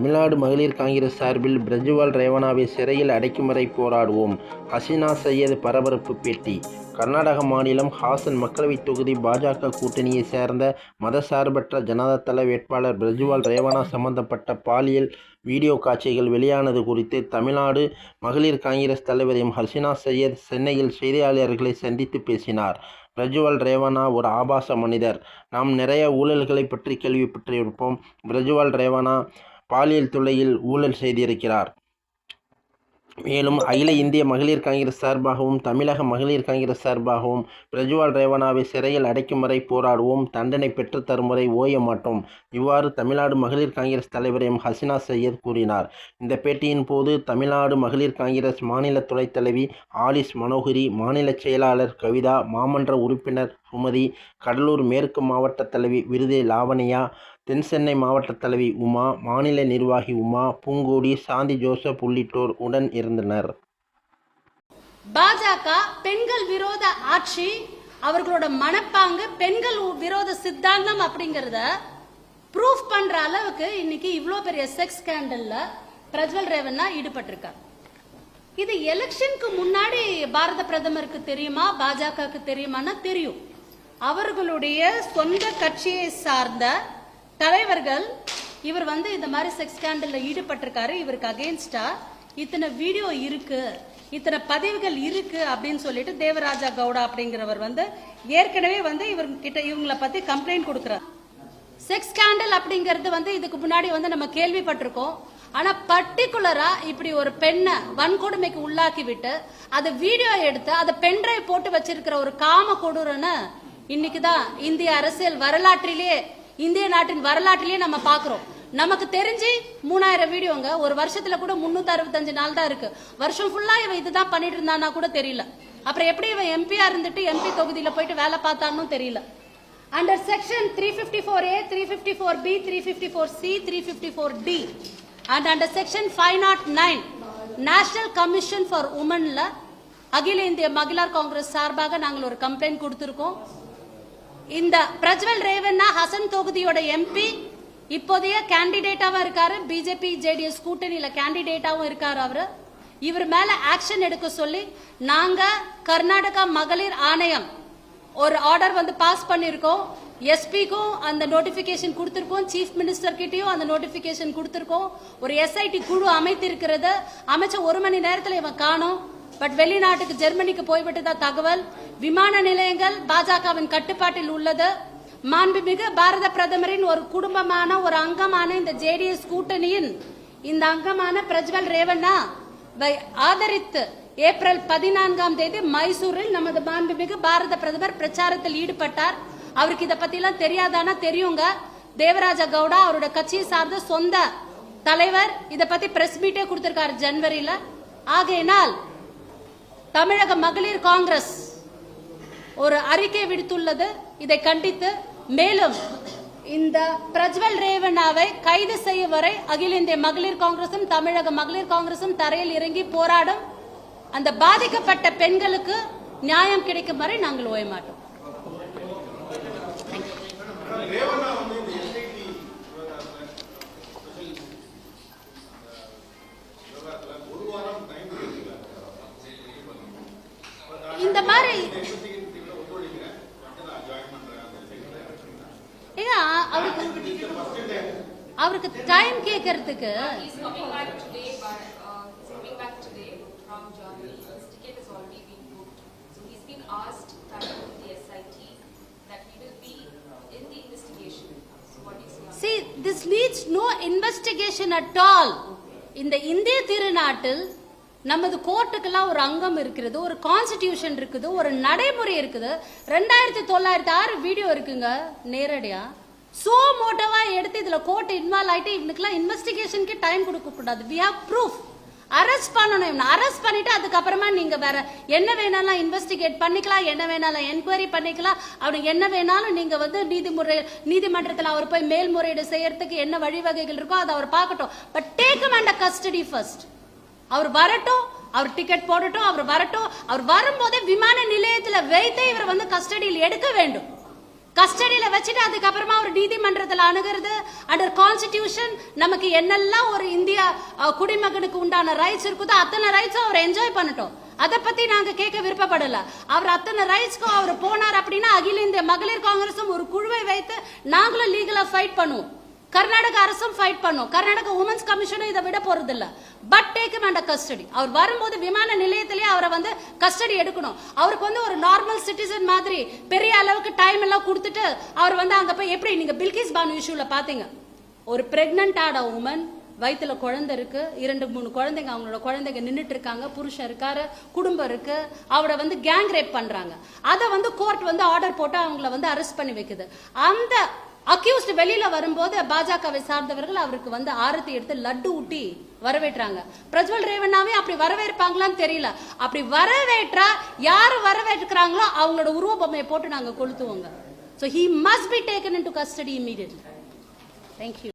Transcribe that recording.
தமிழ்நாடு மகளிர் காங்கிரஸ் சார்பில் பிரஜ்வால் ரேவனாவை சிறையில் அடைக்கும் வரை போராடுவோம். ஹசீனா சையது பரபரப்பு பேட்டி. கர்நாடக மாநிலம் ஹாசன் மக்களவைத் தொகுதி பாஜக கூட்டணியை சேர்ந்த மதசார்பற்ற ஜனதாதள வேட்பாளர் பிரஜ்வால் ரேவனா சம்பந்தப்பட்ட பாலியல் வீடியோ காட்சிகள் வெளியானது குறித்து தமிழ்நாடு மகளிர் காங்கிரஸ் தலைவர் எம் சையத் சென்னையில் செய்தியாளர்களை சந்தித்து பேசினார். பிரஜ்வால் ரேவனா ஒரு ஆபாச மனிதர். நாம் நிறைய ஊழல்களை பற்றி கேள்விப்பட்டிருப்போம். பிரஜ்வால் ரேவனா பாலியல் துறையில் ஊழல் செய்திருக்கிறார். மேலும் அகில இந்திய மகளிர் காங்கிரஸ் சார்பாகவும் தமிழக மகளிர் காங்கிரஸ் சார்பாகவும் பிரஜ்வால் ரேவனாவை சிறையில் அடைக்கும் வரை போராடுவோம் தண்டனை பெற்றுத் தரும் வரை ஓய மாட்டோம் இவ்வாறு தமிழ்நாடு மகளிர் காங்கிரஸ் தலைவர் எம். ஹசினா சையத் கூறினார். இந்த பேட்டியின் போது தமிழ்நாடு மகளிர் காங்கிரஸ் மாநில துணைத் தலைவி ஆலிஸ் மனோகரி மாநில செயலாளர் கவிதா மாமன்ற உறுப்பினர் சுமதி கடலூர் மேற்கு மாவட்ட தலைவி விருதே லாவணியா தென் சென்னை மாவட்ட தலைவி உமா மாநில நிர்வாகி உமா பூங்கோடி சாந்தி ஜோசப் உள்ளிட்டோர் உடன் இருந்தனர். பாஜக பெண்கள் விரோத ஆட்சி அவர்களோட மனப்பாங்கு பெண்கள் விரோத சித்தாந்தம் அப்படிங்கறத ப்ரூஃப் பண்ற அளவுக்கு இன்னைக்கு இவ்வளோ பெரிய செக்ஸ் ஸ்கேண்டல்ல பிரஜ்வல் ரேவண்ணா ஈடுபட்டிருக்கார். இது எலெக்ஷனுக்கு முன்னாடி பாரத பிரதமருக்கு தெரியுமா பாஜகவுக்கு தெரியுமான்னா தெரியும். அவர்களுடைய சொந்த கட்சியை சார்ந்த தலைவர்கள் இவர் வந்து இந்த மாதிரி செக்ஸ் ஸ்கேண்டலில் ஈடுபட்டிருக்காரு. இவருக்கு அகேன்ஸ்டா இத்தனை வீடியோ இருக்கு இத்தனை பதிவுகள் இருக்கு அப்படின்னு சொல்லிட்டு தேவராஜா கவுடா அப்படிங்கிறவர் வந்து ஏற்கனவே வந்து இவர் கிட்ட இவங்கள பத்தி கம்ப்ளைண்ட் கொடுக்குறார். செக்ஸ் ஸ்கேண்டல் அப்படிங்கிறது வந்து இதுக்கு முன்னாடி வந்து நம்ம கேள்விப்பட்டிருக்கோம். ஆனா பர்டிகுலரா இப்படி ஒரு பெண்ணை வன்கொடுமைக்கு உள்ளாக்கி விட்டு அதை வீடியோ எடுத்து அதை பென்ட்ரைவ் போட்டு வச்சிருக்கிற ஒரு காம கொடூரன்னு இன்னைக்குதான் இந்திய அரசியல் வரலாற்றிலேயே இந்திய நாட்டின் வரலாற்றிலேயே நம்ம பாக்குறோம் நமக்கு தெரிஞ்சு மூணாயிரம் வீடியோங்க. ஒரு வருஷத்துல கூட முன்னூத்தி அறுபத்தஞ்சு நாள் தான் இருக்கு. வருஷம் ஃபுல்லா இவன் இதுதான் பண்ணிட்டு இருந்தானா கூட தெரியல. அப்புறம் எப்படி இவன் எம்பியா இருந்துட்டு எம்பி தொகுதியில போயிட்டு வேலை பார்த்தான்னு தெரியல. Under section three fifty four A three fifty four B three fifty four C three fifty four D and under section five nought nine national commission for உமன்ல அகில இந்திய மகளிர் காங்கிரஸ் சார்பாக நாங்கள் ஒரு கம்ப்ளைண்ட் கொடுத்துருக்கோம். இந்த பிரஜ்வல் ரேவண்ணா ஹசன் தொகுதியோட எம்பி இப்போதைய கேண்டிடேட்டாவும் இருக்காரு. பிஜேபி ஜேடிஎஸ் கூட்டணியில கேண்டிடேட்டாவும் இருக்காரு அவரு. இவர் மேல ஆக்ஷன் எடுக்க சொல்லி நாங்க கர்நாடகா மகளிர் ஆணையம் ஒரு ஆர்டர் வந்து பாஸ் பண்ணிருக்கோம். எஸ்பிக்கும் அந்த நோட்டிபிகேஷன் கொடுத்திருக்கோம் சீஃப் மினிஸ்டர் கிட்டயும் அந்த நோட்டிபிகேஷன் கொடுத்திருக்கோம். ஒரு எஸ்ஐடி குழு அமைத்திருக்கிறது. அமைச்ச ஒரு மணி நேரத்தில் இவன் காணும். பட் வெளிநாட்டுக்கு ஜெர்மனிக்கு போய்விட்டதா தகவல்? விமான நிலையங்கள் பாஜகவின் கட்டுப்பாட்டில் உள்ளது. மாண்புமிகு பாரத பிரதமரின் ஒரு குடும்பமான ஒரு அங்கமான இந்த ஜேடிஎஸ் கூட்டணியின் இந்த அங்கமான பிரஜ்வல் ரேவண்ணா வை ஆதரித்து ஏப்ரல் பதினான்காம் தேதி மைசூரில் நமது மாண்புமிகு பாரத பிரதமர் பிரச்சாரத்தில் ஈடுபட்டார். அவருக்கு இதை பத்திலாம் தெரியாதானா? தெரியுங்க. தேவராஜ கவுடா அவரோட கட்சியை சார்ந்த சொந்த தலைவர். இதை பத்தி பிரஸ் மீட்டே கொடுத்திருக்காரு ஜனவரியில. ஆகையினால் தமிழக மகளிர் காங்கிரஸ் ஒரு அறிக்கை விடுத்துள்ளது. இதை கண்டித்து மேலும் இந்த பிரஜ்வல் ரேவண்ணாவை கைது செய்ய வரை அகில இந்திய மகளிர் காங்கிரசும் தமிழக மகளிர் காங்கிரசும் தரையில் இறங்கி போராடும். அந்த பாதிக்கப்பட்ட பெண்களுக்கு நியாயம் கிடைக்கும் வரை நாங்கள் ஓய மாட்டோம் investigation. So what do you say? on see this needs no investigation at all இந்த இந்திய திருநாட்டில் நமது கோர்ட்டுக்கெல்லாம் ஒரு அங்கம் இருக்கிறது ஒரு கான்ஸ்டிடியூஷன் இருக்குது ஒரு நடைமுறை இருக்குது. ரெண்டாயிரத்தி தொள்ளாயிரத்தி ஆறு வீடியோ இருக்குங்க நேரடியா. சோ மோட்டவா எடுத்து இதுல கோர்ட் இன்வால்வ் ஆயிட்டு இவனுக்குலாம் இன்வெஸ்டிகேஷனுக்கு டைம் கொடுக்க கூடாது வி ஹேவ் ப்ரூஃப் அரெஸ்ட் பண்ணணும் இவனை அரெஸ்ட் பண்ணிட்டு அதுக்கப்புறமா நீங்க வேற என்ன வேணாலும் இன்வெஸ்டிகேட் பண்ணிக்கலாம் என்ன வேணாலும் என்கொயரி பண்ணிக்கலாம். அவனுக்கு என்ன வேணாலும் நீங்க வந்து நீதிமுறை நீதிமன்றத்தில் அவர் போய் மேல்முறையீடு செய்யறதுக்கு என்ன வழிவகைகள் இருக்கோ அதை அவர் பார்க்கட்டும். But take and custody first அவர் வரட்டும் அவர் டிக்கெட் போடட்டும் அவர் வரட்டும். அவர் வரும்போதே விமான நிலையத்துல வைத்தே இவர் வந்து கஸ்டடியில் எடுக்க வேண்டும். கஸ்டடியில வச்சுட்டு அதுக்கப்புறமா ஒரு நீதிமன்றத்தில் அணுகிறது. அண்டர் கான்ஸ்டிடியூஷன் நமக்கு என்னெல்லாம் ஒரு இந்திய குடிமகனுக்கு உண்டான ரைட்ஸ் இருக்குதோ அத்தனை ரைட்ஸும் அவர் என்ஜாய் பண்ணட்டும். அதை பத்தி நாங்க கேட்க விருப்பப்படல. அவர் அத்தனை ரைட்ஸ்க்கும் அவர் போனார் அப்படின்னா அகில இந்திய மகளிர் காங்கிரஸும் ஒரு குழுவை வைத்து நாங்களும் லீகலா ஃபைட் பண்ணுவோம். கர்நாடக அரசும் ஃபைட் பண்ணும். கர்நாடக உமன்ஸ் கமிஷனும் இதை விட போறது இல்ல பட் டேக் அண்ட் கஸ்டடி அவர் வரும்போது விமான நிலையத்திலேயே அவரை வந்து கஸ்டடி எடுக்கணும். அவருக்கு வந்து ஒரு நார்மல் சிட்டிசன் மாதிரி பெரிய அளவுக்கு டைம் எல்லாம் கொடுத்துட்டு அவர் வந்து அங்க போய் எப்படி நீங்க பில்கிஸ் பானு இஷ்யூல பாத்தீங்க? ஒரு பிரெக்னன்ட் ஆட உமன் வயிற்றுல குழந்தை இருக்கு. இரண்டு மூணு குழந்தைங்க அவங்களோட குழந்தைங்க நின்றுட்டு இருக்காங்க. புருஷன் இருக்காரு குடும்பம் இருக்கு. அவரை வந்து கேங் ரேப் பண்றாங்க. அதை வந்து கோர்ட் வந்து ஆர்டர் போட்டு அவங்கள வந்து அரெஸ்ட் பண்ணி வைக்குது. அந்த அக்யூஸ்ட் வெளியில வரும்போது பாஜகவை சார்ந்தவர்கள் அவருக்கு வந்து ஆரத்தி எடுத்து லட்டு ஊட்டி வரவேற்றாங்க. பிரஜ்வல் ரேவண்ணாவே அப்படி வரவேற்பாங்களான்னு தெரியல. அப்படி வரவேற்றா யாரு வரவேற்கிறாங்களோ அவங்களோட உருவ பொம்மையை போட்டு நாங்க கொளுத்துவோங்க. So he must be taken in to custody immediately thank you